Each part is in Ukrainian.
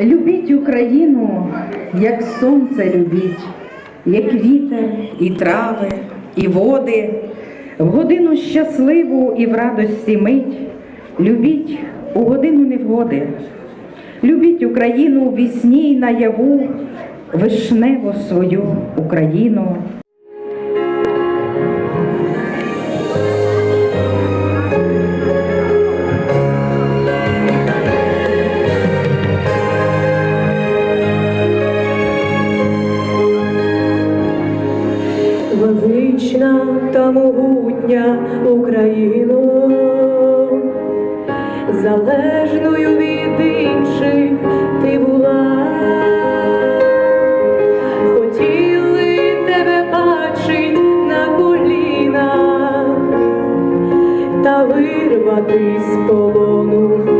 Любіть Україну, як сонце любіть, як вітер і трави, і води, в годину щасливу і в радості мить, любіть у годину невгоди, любіть Україну в вісні й наяву, вишневу свою Україну. Та могутня Україно, залежною від інших ти була, хотіли тебе бачить на колінах, та вирвати з полону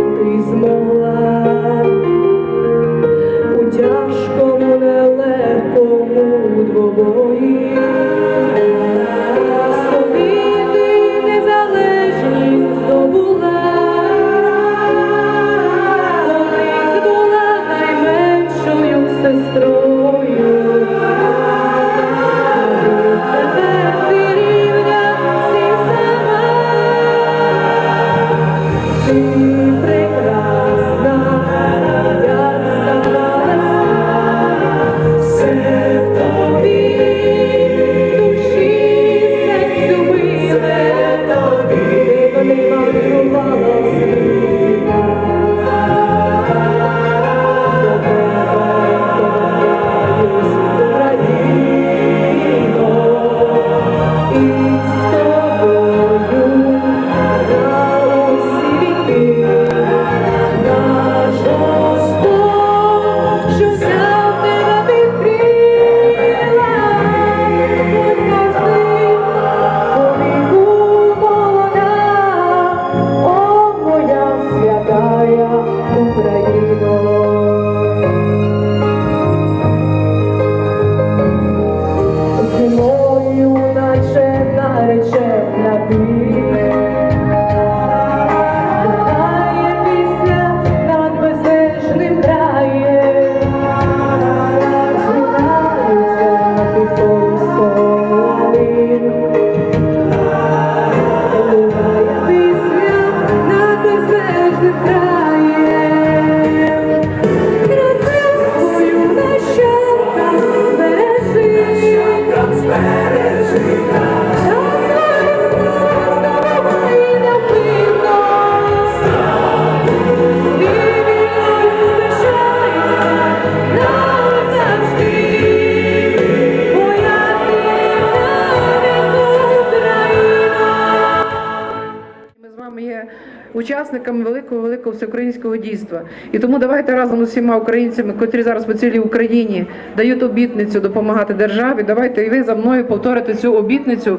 учасниками великого великого всеукраїнського дійства. І тому давайте разом з усіма українцями, котрі зараз по цілій Україні дають обітницю допомагати державі. Давайте і ви за мною повторите цю обітницю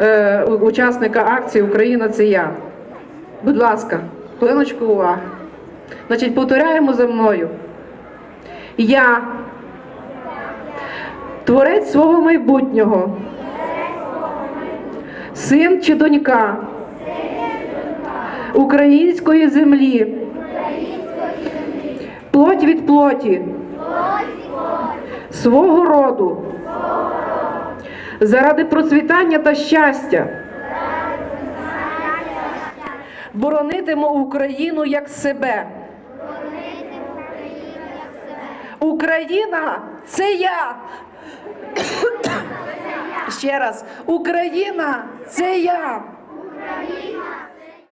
е, учасника акції Україна це я. Будь ласка, хвилиночку уваги. Значить, повторяємо за мною. Я творець свого майбутнього, син чи донька української землі, плоть від плоті, свого роду, заради процвітання та щастя. Боронитиму Україну як себе. Україна це я. Ще раз, Україна це я.